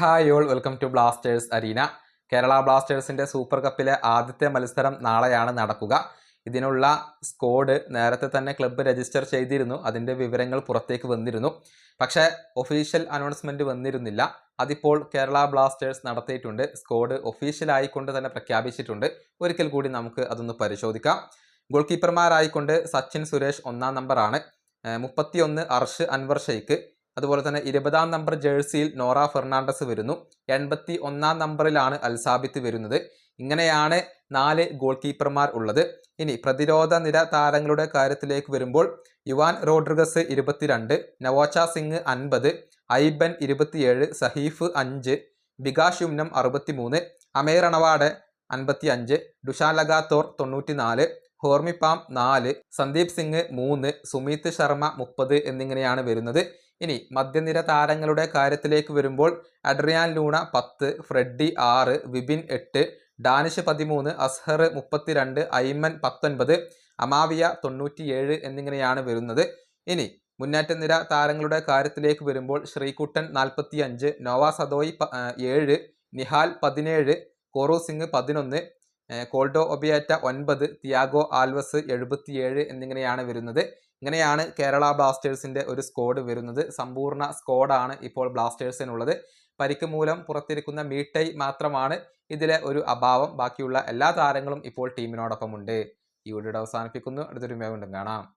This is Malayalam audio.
Hi all welcome to Blasters arena. Kerala ബ്ലാസ്റ്റേഴ്സിന്റെ സൂപ്പർ കപ്പിലെ ആദ്യത്തെ മത്സരം നാളെയാണ് നടക്കുക. ഇതിനുള്ള സ്കോഡ് നേരത്തെ തന്നെ ക്ലബ്ബ് രജിസ്റ്റർ ചെയ്തിരുന്നു. അതിന്റെ വിവരങ്ങൾ പുറത്തേക്ക് വന്നിരുന്നു. പക്ഷേ ഒഫീഷ്യൽ അനൗൺസ്മെന്റ് വന്നിരുന്നില്ല. അതിപ്പോൾ കേരള ബ്ലാസ്റ്റേഴ്സ് നടത്തിയിട്ടുണ്ട്. സ്കോഡ് ഒഫീഷ്യലായിക്കൊണ്ട് തന്നെ പ്രഖ്യാപിച്ചിട്ടുണ്ട്. ഒരിക്കൽ കൂടി നമുക്ക് അതൊന്ന് പരിശോധിക്കാം. ഗോൾ കീപ്പർമാരായിക്കൊണ്ട് സച്ചിൻ സുരേഷ് ഒന്നാം നമ്പറാണ്. മുപ്പത്തിയൊന്ന് അർഷ് അൻവർ ഷെയ്ഖ് അതുപോലെ തന്നെ ഇരുപതാം നമ്പർ ജേഴ്സിയിൽ നോറ ഫെർണാണ്ടസ് വരുന്നു. എൺപത്തി ഒന്നാം നമ്പറിലാണ് അൽസാബിത്ത് വരുന്നത്. ഇങ്ങനെയാണ് നാല് ഗോൾ കീപ്പർമാർ ഉള്ളത്. ഇനി പ്രതിരോധ നിര താരങ്ങളുടെ കാര്യത്തിലേക്ക് വരുമ്പോൾ യുവാൻ റോഡ്രിഗസ് ഇരുപത്തിരണ്ട് നവോച്ച സിംഗ് അൻപത് ഐബൻ ഇരുപത്തിയേഴ് സഹീഫ് അഞ്ച് ബികാഷ് യുംനം അറുപത്തിമൂന്ന് അമേർ അണവാഡ് അൻപത്തി അഞ്ച് ഡുഷാൻ ലഗാത്തോർ തൊണ്ണൂറ്റിനാല് ഹോർമിപ്പാം നാല് സന്ദീപ് സിംഗ് മൂന്ന് സുമീത് ശർമ്മ മുപ്പത് എന്നിങ്ങനെയാണ് വരുന്നത്. ഇനി മധ്യനിര താരങ്ങളുടെ കാര്യത്തിലേക്ക് വരുമ്പോൾ അഡ്രിയാൻ ലൂണ പത്ത് ഫ്രെഡി ആറ് വിബിൻ എട്ട് ഡാനിഷ് പതിമൂന്ന് അസ്ഹർ മുപ്പത്തിരണ്ട് ഐമൻ പത്തൊൻപത് അമാവിയ തൊണ്ണൂറ്റിയേഴ് എന്നിങ്ങനെയാണ് വരുന്നത്. ഇനി മുന്നേറ്റ നിര താരങ്ങളുടെ കാര്യത്തിലേക്ക് വരുമ്പോൾ ശ്രീകുട്ടൻ നാൽപ്പത്തി അഞ്ച് നോവ സദോയ് ഏഴ് നിഹാൽ പതിനേഴ് കോറു സിംഗ് പതിനൊന്ന് കോൾഡോ ഒബിയേറ്റ ഒൻപത് തിയാഗോ ആൽവസ് എഴുപത്തിയേഴ് എന്നിങ്ങനെയാണ് വരുന്നത്. ഇങ്ങനെയാണ് കേരള ബ്ലാസ്റ്റേഴ്സിന്റെ ഒരു സ്കോഡ് വരുന്നത്. സമ്പൂർണ സ്കോഡാണ് ഇപ്പോൾ ബ്ലാസ്റ്റേഴ്സിനുള്ളത്. പരിക്ക് മൂലം പുറത്തിരിക്കുന്ന മീട്ടൈ മാത്രമാണ് ഇതിലെ ഒരു അഭാവം. ബാക്കിയുള്ള എല്ലാ താരങ്ങളും ഇപ്പോൾ ടീമിനോടൊപ്പമുണ്ട്. ഈ വീഡിയോ അവസാനിപ്പിക്കുന്നു. അടുത്തൊരു വീണ്ടും കാണാം.